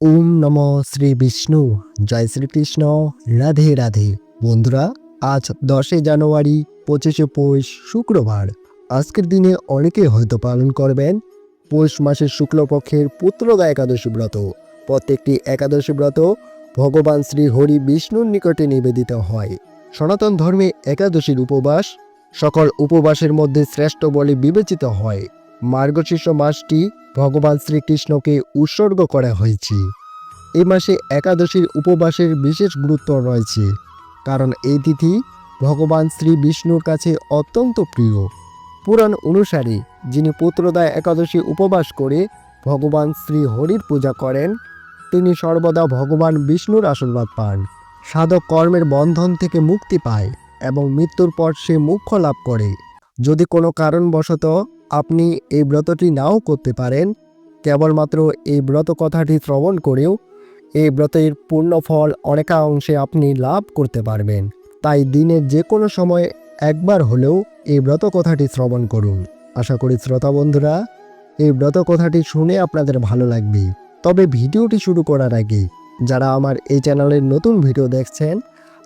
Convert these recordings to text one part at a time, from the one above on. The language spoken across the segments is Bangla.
ওম নম শ্রী বিষ্ণু। জয় শ্রীকৃষ্ণ। রাধে রাধে। বন্ধুরা, আজ দশই জানুয়ারি, পঁচিশে পৌষ শুক্রবার। আজকের দিনে অনেকে হয়তো পালন করবেন পৌষ মাসের শুক্লপক্ষের পুত্রদা একাদশী ব্রত। প্রত্যেকটি একাদশী ব্রত ভগবান শ্রী হরি বিষ্ণুর নিকটে নিবেদিত হয়। সনাতন ধর্মে একাদশীর উপবাস সকল উপবাসের মধ্যে শ্রেষ্ঠ বলে বিবেচিত হয়। মার্গশীর্ষ মাসটি ভগবান শ্রীকৃষ্ণকে উৎসর্গ করা হয়েছে। এই মাসে একাদশীর উপবাসের বিশেষ গুরুত্ব রয়েছে, কারণ এই তিথি ভগবান শ্রী বিষ্ণুর কাছে অত্যন্ত প্রিয়। পুরাণ অনুসারে যিনি পুত্রদা একাদশী উপবাস করে ভগবান শ্রী হরির পূজা করেন, তিনি সর্বদা ভগবান বিষ্ণুর আশীর্বাদ পান। সাধক কর্মের বন্ধন থেকে মুক্তি পায় এবং মৃত্যুর পর সে মোক্ষ লাভ করে। যদি কোনো কারণবশত আপনি এই ব্রতটি নাও করতে পারেন। কেবলমাত্র এই ব্রত কথাটি শ্রবণ করেও এই ব্রতের পূর্ণ ফল অনেকাংশে আপনি লাভ করতে পারবেন। তাই দিনের যে কোনো সময় একবার হলেও এই ব্রত কথাটি শ্রবণ করুন। আশা করি শ্রোতা বন্ধুরা, এই ব্রত কথাটি শুনে আপনাদের ভালো লাগবে। তবে ভিডিওটি শুরু করার আগে, যারা আমার এই চ্যানেলের নতুন ভিডিও দেখছেন,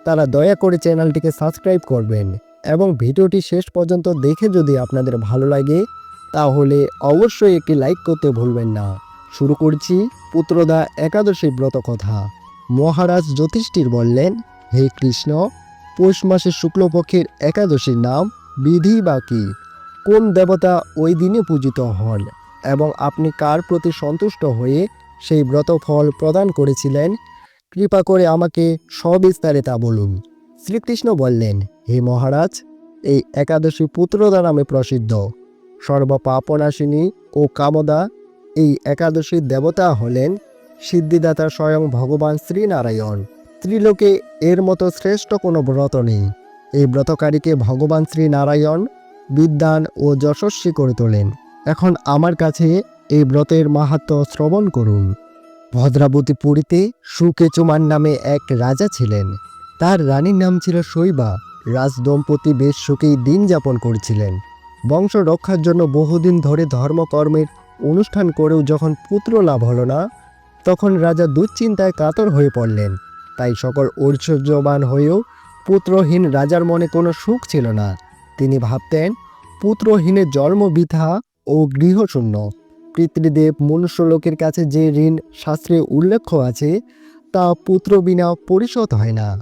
তারা দয়া করে চ্যানেলটিকে সাবস্ক্রাইব করবেন। এবং ভিডিওটি শেষ পর্যন্ত দেখে যদি আপনাদের ভালো লাগে, তাহলে অবশ্যই একটি লাইক করতে ভুলবেন না। শুরু করছি পুত্রদা একাদশী ব্রত কথা। মহারাজ জ্যোতিষ্ঠির বললেন, হে কৃষ্ণ, পৌষ মাসের শুক্লপক্ষের একাদশীর নাম বিধি বা কি? কোন দেবতা ওই দিনে পূজিত হন? এবং আপনি কার প্রতি সন্তুষ্ট হয়ে সেই ব্রত ফল প্রদান করেছিলেন? কৃপা করে আমাকে সবিস্তারে তা বলুন। শ্রীকৃষ্ণ বললেন, হে মহারাজ, এই একাদশী পুত্রদা নামে প্রসিদ্ধ। সর্বপাপনাশিনী ও কামদা এই একাদশীর দেবতা হলেন সিদ্ধিদাতা স্বয়ং ভগবান শ্রীনারায়ণ। ত্রিলোকে এর মতো শ্রেষ্ঠ কোনো ব্রত নেই। এই ব্রতকারীকে ভগবান শ্রীনারায়ণ বিদ্যান ও যশস্বী করে তোলেন। এখন আমার কাছে এই ব্রতের মাহাত্ম শ্রবণ করুন। ভদ্রাবতী পুরীতে সুকেচুমান নামে এক রাজা ছিলেন। তার রানীর নাম ছিল শৈবা। রাজদম্পতি বেশ সুখেই দিন যাপন করছিলেন। বংশ রক্ষার জন্য বহুদিন ধরে ধর্মকর্মের অনুষ্ঠান করেও যখন পুত্র লাভ হলো না, তখন রাজা দুশ্চিন্তায় কাতর হয়ে পড়লেন। তাই সকল ঐশ্বর্যবান হয়েও পুত্রহীন রাজার মনে কোনো সুখ ছিল না। তিনি ভাবতেন, পুত্রহীনের জন্ম বৃথা ও গৃহশূন্য। পিতৃদেব মনুষ্যলোকের কাছে যে ঋণ শাস্ত্রে উল্লেখ আছে, তা পুত্র বিনা পরিশোধ হয় না।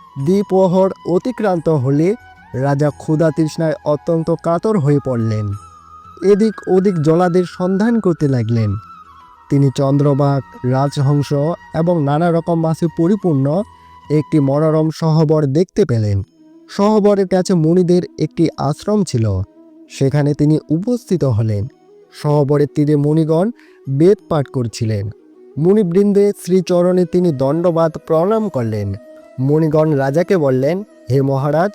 দ্বিপ্রহর অতিক্রান্ত হলে রাজা ক্ষুধা তৃষ্ণায় অত্যন্ত কাতর হয়ে পড়লেন। এদিক ওদিক জলাদের সন্ধান করতে লাগলেন। তিনি চন্দ্রবাগ রাজহংস এবং নানা রকম মাছে পরিপূর্ণ একটি মনোরম সহবর দেখতে পেলেন। সহবরের কাছে মুনিদের একটি আশ্রম ছিল। সেখানে তিনি উপস্থিত হলেন। সহবরের তীরে মুনিগণ বেদ পাঠ করছিলেন। মুনিবৃন্দে শ্রীচরণে তিনি দণ্ডবাদ প্রণাম করলেন। মুনিগণ রাজাকে বললেন, হে মহারাজ,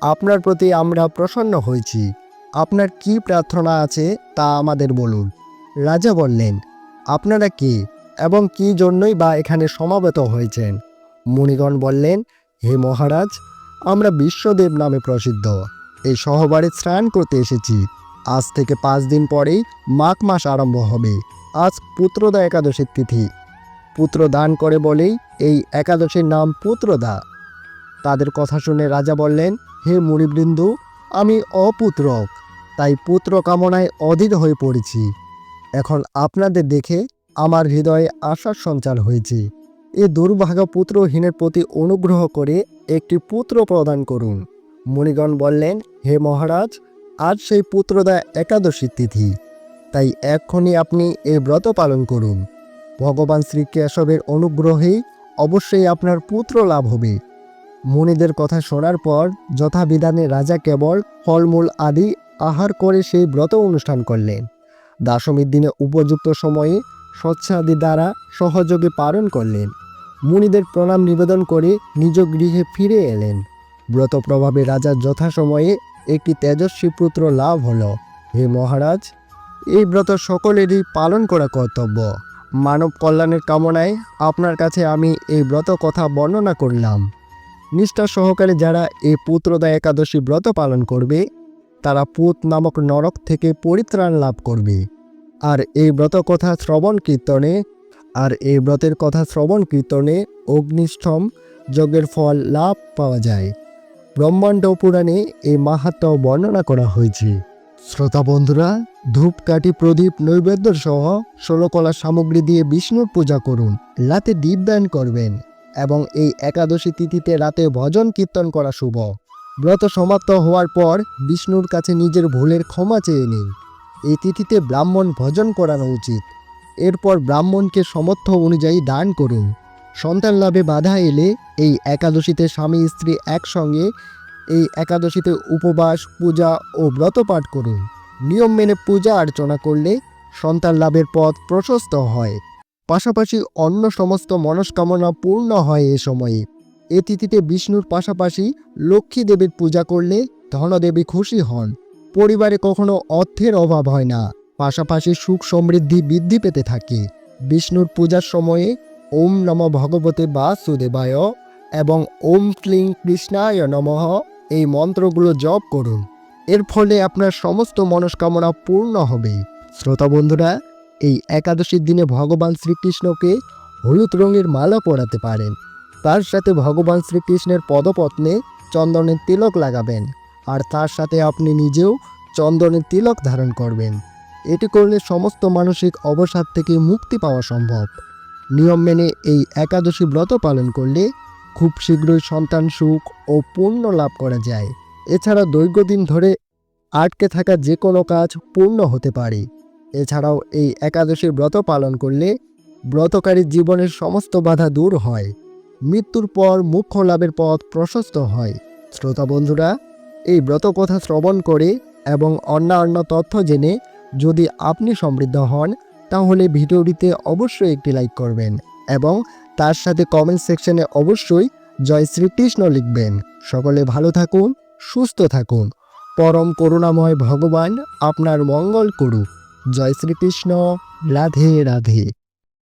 আপনার প্রতি আমরা প্রসন্ন হয়েছি। আপনার কি প্রার্থনা আছে তা আমাদের বলুন। রাজা বললেন, আপনারা কি এবং কি জন্যই বা এখানে সমাবেত হয়েছেন? মুনিগণ বললেন, হে মহারাজ, আমরা বিশ্বদেব নামে প্রসিদ্ধ। এই সহবারে স্নান করতে এসেছি। আজ থেকে পাঁচ দিন পরেই মাঘ মাস আরম্ভ হবে। আজ পুত্রদা একাদশীর তিথি। পুত্র দান করে বলেই এই একাদশীর নাম পুত্রদা। তাদের কথা শুনে রাজা বললেন, হে মুনিবৃন্দু, আমি অপুত্রক, তাই পুত্র কামনায় অধীর হয়ে পড়েছি। এখন আপনাদের দেখে আমার হৃদয়ে আশার সঞ্চার হয়েছে। এ দুর্ভাগা পুত্রহীনের প্রতি অনুগ্রহ করে একটি পুত্র প্রদান করুন। মুনিগণ বললেন, হে মহারাজ, আজ সেই পুত্রদা একাদশী তিথি, তাই এক্ষুনি আপনি এই ব্রত পালন করুন। ভগবান শ্রী কেশবের অনুগ্রহেই অবশ্যই আপনার পুত্র লাভ হবে। মুনিদের কথা শোনার পর যথাবিধানে রাজা কেবল ফলমূল আদি আহার করে সেই ব্রত অনুষ্ঠান করলেন। দশমীর দিনে উপযুক্ত সময়ে স্বচ্ছাদি দ্বারা সহযোগে পালন করলেন। মুনিদের প্রণাম নিবেদন করে নিজ গৃহে ফিরে এলেন। ব্রত প্রভাবে রাজার যথাসময়ে একটি তেজস্বী পুত্র লাভ হল। হে মহারাজ, এই ব্রত সকলেরই পালন করা কর্তব্য। মানব কল্যাণের কামনায় আপনার কাছে আমি এই ব্রত কথা বর্ণনা করলাম। নিষ্ঠা সহকারে যারা এই পুত্রদা একাদশী ব্রত পালন করবে, তারা পুত নামক নরক থেকে পরিত্রাণ লাভ করবে। আর এই ব্রত কথা শ্রবণ কীর্তনে, আর এই ব্রতের কথা শ্রবণ কীর্তনে অগ্নিষ্ঠম যজ্ঞের ফল লাভ পাওয়া যায়। ব্রহ্মাণ্ড পুরাণে এই মাহাত্ম বর্ণনা করা হয়েছে। শ্রোতা বন্ধুরা, ধূপকাঠি প্রদীপ নৈবেদ্য সহ ষোলকলা সামগ্রী দিয়ে বিষ্ণুর পূজা করুন, রাতে দীপদান করবেন এবং এই একাদশী তিথিতে রাতে ভজন কীর্তন করা শুভ। ব্রত সমাপ্ত হওয়ার পর বিষ্ণুর কাছে নিজের ভুলের ক্ষমা চেয়ে নিন। এই তিথিতে ব্রাহ্মণ ভজন করানো উচিত। এরপর ব্রাহ্মণকে সমর্থ অনুযায়ী দান করুন। সন্তান লাভে বাধা এলে এই একাদশীতে স্বামী স্ত্রী একসঙ্গে এই একাদশীতে উপবাস, পূজা ও ব্রত পাঠ করুন। নিয়ম মেনে পূজা অর্চনা করলে সন্তান লাভের পথ প্রশস্ত হয়। পাশাপাশি অন্য সমস্ত মনস্কামনা পূর্ণ হয় এ সময়ে। এ তিথিতে বিষ্ণুর পাশাপাশি লক্ষ্মী দেবীর পূজা করলে ধনদেবী খুশি হন। পরিবারে কখনো অর্থের অভাব হয় না। পাশাপাশি সুখ সমৃদ্ধি বৃদ্ধি পেতে থাকে। বিষ্ণুর পূজার সময়ে ওম নম ভগবতে বাসুদেবায় এবং ওম ক্লিং কৃষ্ণায় নমঃ এই মন্ত্রগুলো জপ করুন। এর ফলে আপনার সমস্ত মনস্কামনা পূর্ণ হবে। শ্রোতা বন্ধুরা, এই একাদশীর দিনে ভগবান শ্রীকৃষ্ণকে হলুদ রঙের মালা পরাতে পারেন। তার সাথে ভগবান শ্রীকৃষ্ণের পদপত্নে চন্দনের তিলক লাগাবেন আর তার সাথে আপনি নিজেও চন্দনের তিলক ধারণ করবেন। এটি করলে সমস্ত মানসিক অবসাদ থেকে মুক্তি পাওয়া সম্ভব। নিয়ম মেনে এই একাদশী ব্রত পালন করলে খুব শীঘ্রই সন্তান সুখ ও পূর্ণ লাভ করা যায়। এছাড়া দীর্ঘদিন ধরে আটকে থাকা যে কোনো কাজ পূর্ণ হতে পারে। এছাড়াও এই একাদশীর ব্রত পালন করলে ব্রতকারীর জীবনের সমস্ত বাধা দূর হয়। মৃত্যুর পর মুখ্য লাভের পথ প্রশস্ত হয়। শ্রোতা বন্ধুরা, এই ব্রত কথা শ্রবণ করে এবং অন্যান্য তথ্য জেনে যদি আপনি সমৃদ্ধ হন, তাহলে ভিডিওটিতে অবশ্যই একটি লাইক করবেন এবং তার সাথে কমেন্ট সেকশনে অবশ্যই জয় শ্রীকৃষ্ণ লিখবেন। সকলে ভালো থাকুন, সুস্থ থাকুন। পরম করুণাময় ভগবান আপনার মঙ্গল করুক। জয় শ্রীকৃষ্ণ রাধে রাধে।